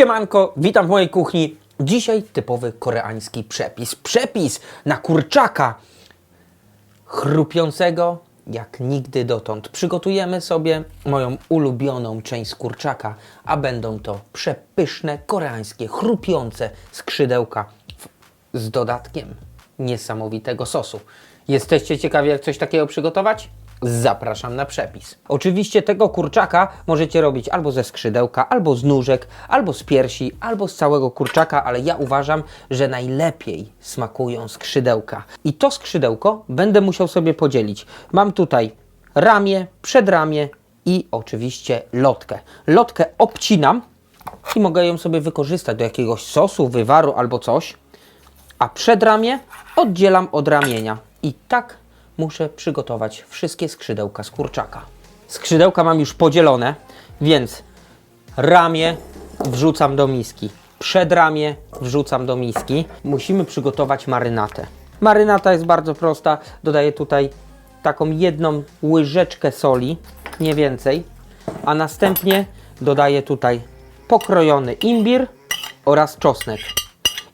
Siemanko, witam w mojej kuchni. Dzisiaj typowy koreański przepis. Przepis na kurczaka chrupiącego jak nigdy dotąd. Przygotujemy sobie moją ulubioną część kurczaka, a będą to przepyszne koreańskie chrupiące skrzydełka z dodatkiem niesamowitego sosu. Jesteście ciekawi, jak coś takiego przygotować? Zapraszam na przepis. Oczywiście tego kurczaka możecie robić albo ze skrzydełka, albo z nóżek, albo z piersi, albo z całego kurczaka, ale ja uważam, że najlepiej smakują skrzydełka. I to skrzydełko będę musiał sobie podzielić. Mam tutaj ramię, przedramię i oczywiście lotkę. Lotkę obcinam i mogę ją sobie wykorzystać do jakiegoś sosu, wywaru albo coś a przedramię oddzielam od ramienia. I tak muszę przygotować wszystkie skrzydełka z kurczaka. Skrzydełka mam już podzielone, więc ramię wrzucam do miski. Przedramię wrzucam do miski. Musimy przygotować marynatę. Marynata jest bardzo prosta. Dodaję tutaj taką jedną łyżeczkę soli, nie więcej. A następnie dodaję tutaj pokrojony imbir oraz czosnek.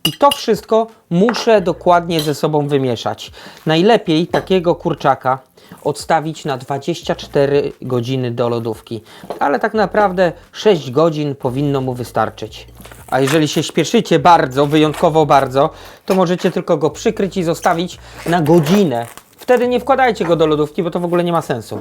I to wszystko muszę dokładnie ze sobą wymieszać. Najlepiej takiego kurczaka odstawić na 24 godziny do lodówki. Ale tak naprawdę 6 godzin powinno mu wystarczyć. A jeżeli się śpieszycie bardzo, wyjątkowo bardzo, to możecie tylko go przykryć i zostawić na godzinę. Wtedy nie wkładajcie go do lodówki, bo to w ogóle nie ma sensu.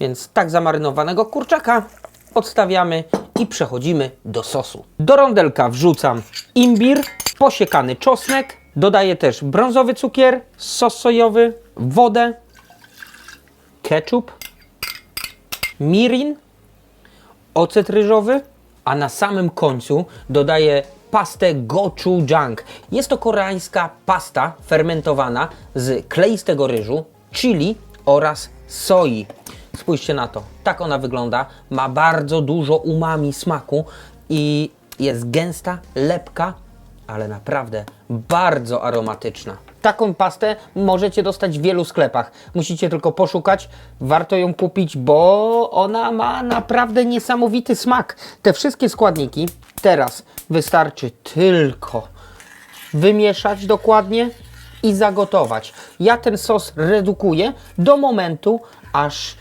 Więc tak zamarynowanego kurczaka odstawiamy i przechodzimy do sosu. Do rondelka wrzucam imbir, posiekany czosnek, dodaję też brązowy cukier, sos sojowy, wodę, ketchup, mirin, ocet ryżowy, a na samym końcu dodaję pastę gochujang. Jest to koreańska pasta fermentowana z kleistego ryżu, chili oraz soi. Spójrzcie na to. Tak ona wygląda. Ma bardzo dużo umami smaku i jest gęsta, lepka, ale naprawdę bardzo aromatyczna. Taką pastę możecie dostać w wielu sklepach. Musicie tylko poszukać. Warto ją kupić, bo ona ma naprawdę niesamowity smak. Te wszystkie składniki teraz wystarczy tylko wymieszać dokładnie i zagotować. Ja ten sos redukuję do momentu, aż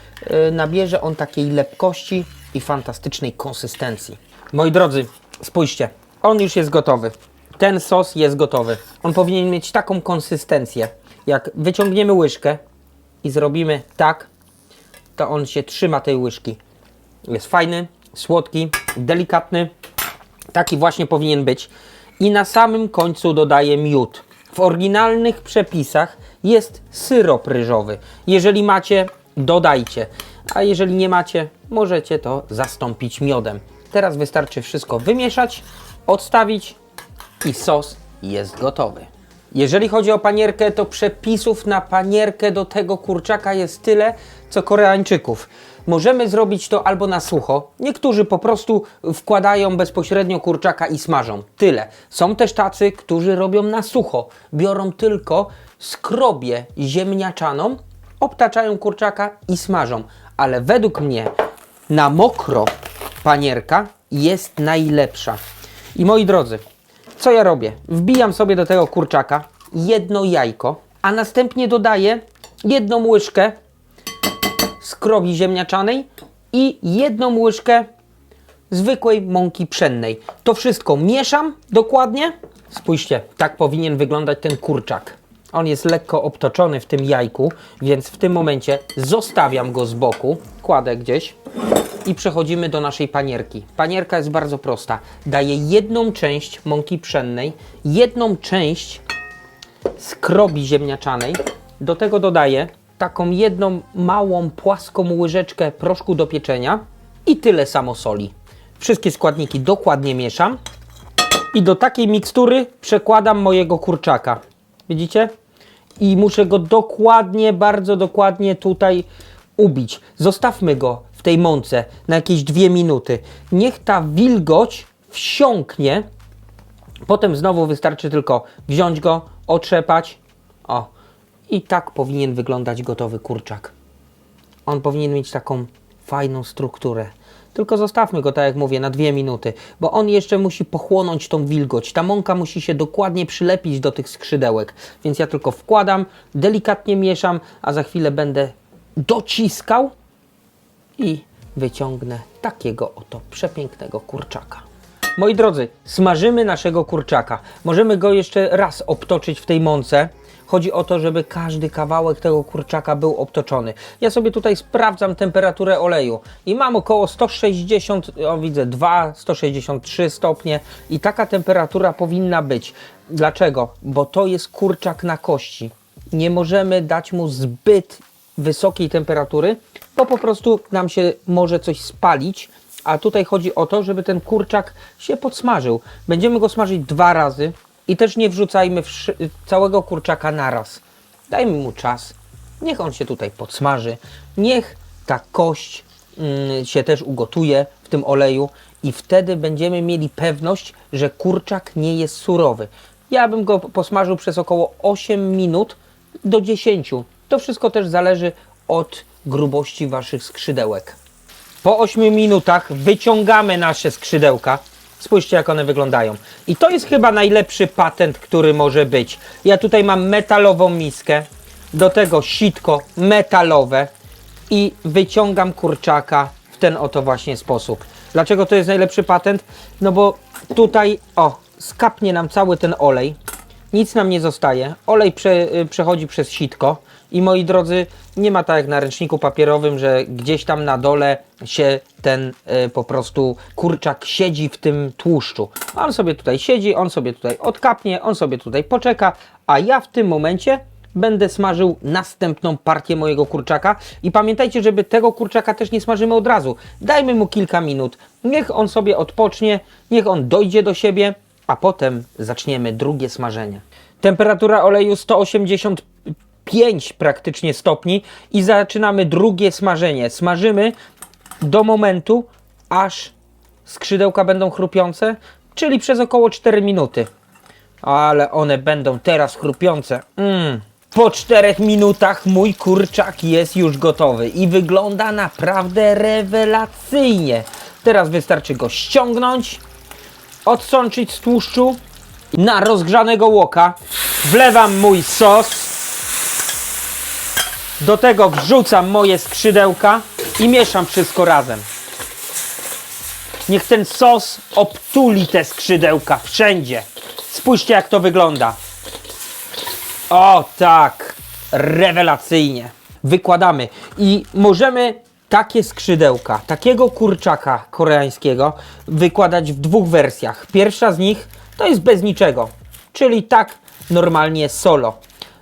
y, nabierze on takiej lepkości i fantastycznej konsystencji. Moi drodzy, spójrzcie, on już jest gotowy. Ten sos jest gotowy. On powinien mieć taką konsystencję. Jak wyciągniemy łyżkę i zrobimy tak, to on się trzyma tej łyżki. Jest fajny, słodki, delikatny. Taki właśnie powinien być. I na samym końcu dodaję miód. W oryginalnych przepisach jest syrop ryżowy. Jeżeli macie, dodajcie. A jeżeli nie macie, możecie to zastąpić miodem. Teraz wystarczy wszystko wymieszać, odstawić i sos jest gotowy. Jeżeli chodzi o panierkę, to przepisów na panierkę do tego kurczaka jest tyle, co Koreańczyków. Możemy zrobić to albo na sucho. Niektórzy po prostu wkładają bezpośrednio kurczaka i smażą. Tyle. Są też tacy, którzy robią na sucho. Biorą tylko skrobię ziemniaczaną, obtaczają kurczaka i smażą. Ale według mnie na mokro panierka jest najlepsza. I moi drodzy, co ja robię? Wbijam sobie do tego kurczaka jedno jajko, a następnie dodaję jedną łyżkę skrobi ziemniaczanej i jedną łyżkę zwykłej mąki pszennej. To wszystko mieszam dokładnie. Spójrzcie, tak powinien wyglądać ten kurczak. On jest lekko obtoczony w tym jajku, więc w tym momencie zostawiam go z boku, kładę gdzieś i przechodzimy do naszej panierki. Panierka jest bardzo prosta. Daję jedną część mąki pszennej, jedną część skrobi ziemniaczanej. Do tego dodaję taką jedną małą, płaską łyżeczkę proszku do pieczenia i tyle samo soli. Wszystkie składniki dokładnie mieszam i do takiej mikstury przekładam mojego kurczaka. Widzicie? I muszę go dokładnie, bardzo dokładnie tutaj ubić. Zostawmy go w tej mące na jakieś dwie minuty. Niech ta wilgoć wsiąknie Potem znowu wystarczy tylko wziąć go, otrzepać. O, i tak powinien wyglądać gotowy kurczak. On powinien mieć taką fajną strukturę. tylko zostawmy go, tak jak mówię, na dwie minuty, bo on jeszcze musi pochłonąć tą wilgoć. Ta mąka musi się dokładnie przylepić do tych skrzydełek, więc ja tylko wkładam, delikatnie mieszam, a za chwilę będę dociskał i wyciągnę takiego oto przepięknego kurczaka. Moi drodzy, smażymy naszego kurczaka. Możemy go jeszcze raz obtoczyć w tej mące. Chodzi o to, żeby każdy kawałek tego kurczaka był obtoczony. Ja sobie tutaj sprawdzam temperaturę oleju i mam około 160, o widzę 2, 163 stopnie i taka temperatura powinna być. Dlaczego? Bo to jest kurczak na kości. Nie możemy dać mu zbyt wysokiej temperatury, bo po prostu nam się może coś spalić. A tutaj chodzi o to, żeby ten kurczak się podsmażył. Będziemy go smażyć dwa razy i też nie wrzucajmy całego kurczaka naraz. Dajmy mu czas. Niech on się tutaj podsmaży. Niech ta kość mm, się też ugotuje w tym oleju i wtedy będziemy mieli pewność, że kurczak nie jest surowy. Ja bym go posmażył przez około 8 minut do 10. To wszystko też zależy od grubości waszych skrzydełek. Po 8 minutach wyciągamy nasze skrzydełka. Spójrzcie, jak one wyglądają. I to jest chyba najlepszy patent, który może być. Ja tutaj mam metalową miskę, do tego sitko metalowe i wyciągam kurczaka w ten oto właśnie sposób. Dlaczego to jest najlepszy patent? No bo tutaj, o, skapnie nam cały ten olej. Nic nam nie zostaje. Olej prze, y, przechodzi przez sitko. I moi drodzy, nie ma tak jak na ręczniku papierowym, że gdzieś tam na dole się ten y, po prostu kurczak siedzi w tym tłuszczu. On sobie tutaj siedzi, on sobie tutaj odkapnie, on sobie tutaj poczeka, a ja w tym momencie będę smażył następną partię mojego kurczaka. I pamiętajcie, żeby tego kurczaka też nie smażymy od razu. Dajmy mu kilka minut. Niech on sobie odpocznie, niech on dojdzie do siebie, a potem zaczniemy drugie smażenie. Temperatura oleju 185 praktycznie stopni i zaczynamy drugie smażenie. Smażymy do momentu, aż skrzydełka będą chrupiące, czyli przez około 4 minuty. Ale one będą teraz chrupiące. Mm. Po 4 minutach mój kurczak jest już gotowy i wygląda naprawdę rewelacyjnie. Teraz wystarczy go ściągnąć, odsączyć z tłuszczu. Na rozgrzanego łoka wlewam mój sos. Do tego wrzucam moje skrzydełka i mieszam wszystko razem. Niech ten sos obtuli te skrzydełka wszędzie. Spójrzcie jak to wygląda. O tak, rewelacyjnie. Wykładamy i możemy takie skrzydełka, takiego kurczaka koreańskiego wykładać w dwóch wersjach. Pierwsza z nich to jest bez niczego, czyli tak normalnie solo.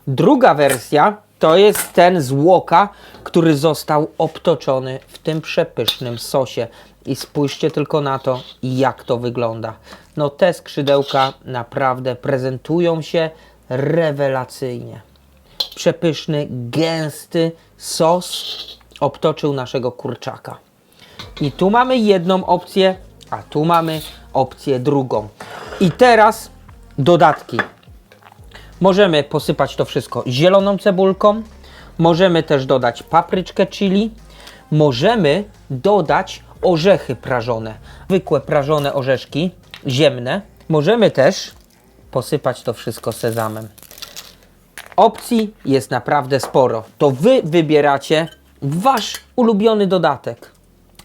Druga wersja to jest ten z łoka, który został obtoczony w tym przepysznym sosie. I spójrzcie tylko na to, jak to wygląda. No te skrzydełka naprawdę prezentują się rewelacyjnie. Przepyszny, gęsty sos obtoczył naszego kurczaka. I tu mamy jedną opcję, a tu mamy opcję drugą. I teraz dodatki. Możemy posypać to wszystko zieloną cebulką. Możemy też dodać papryczkę chili. Możemy dodać orzechy prażone. Zwykłe prażone orzeszki ziemne. Możemy też posypać to wszystko sezamem. Opcji jest naprawdę sporo. To wy wybieracie wasz ulubiony dodatek.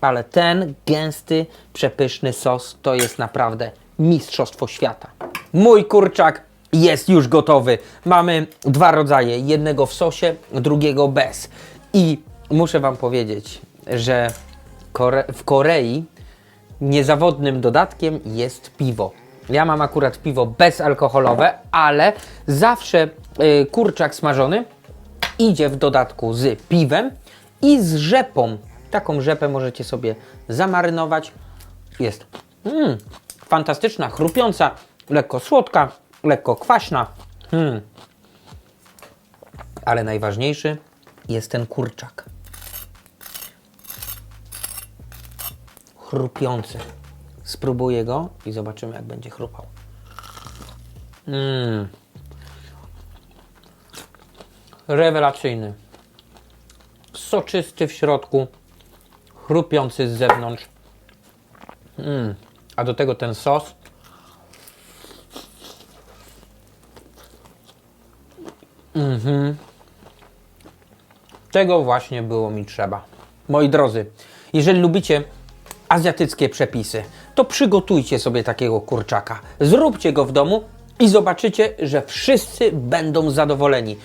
Ale ten gęsty, przepyszny sos to jest naprawdę mistrzostwo świata. Mój kurczak jest już gotowy. Mamy dwa rodzaje: jednego w sosie, drugiego bez. I muszę Wam powiedzieć, że Kore w Korei niezawodnym dodatkiem jest piwo. Ja mam akurat piwo bezalkoholowe, ale zawsze y, kurczak smażony idzie w dodatku z piwem i z rzepą. Taką rzepę możecie sobie zamarynować. Jest mm, fantastyczna, chrupiąca, lekko słodka, lekko kwaśna. Mm. Ale najważniejszy jest ten kurczak. chrupiący. Spróbuję go i zobaczymy, jak będzie chrupał. Mmm. Rewelacyjny. Soczysty w środku, chrupiący z zewnątrz. Mm. A do tego ten sos. Mhm. Tego właśnie było mi trzeba. Moi drodzy, jeżeli lubicie azjatyckie przepisy, to przygotujcie sobie takiego kurczaka. Zróbcie go w domu i zobaczycie, że wszyscy będą zadowoleni.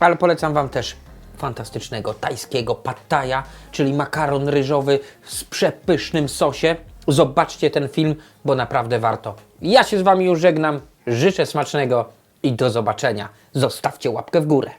Ale polecam Wam też fantastycznego tajskiego pad thai'a, czyli makaron ryżowy z przepysznym sosie. Zobaczcie ten film, bo naprawdę warto. Ja się z Wami już żegnam. Życzę smacznego i do zobaczenia. Zostawcie łapkę w górę.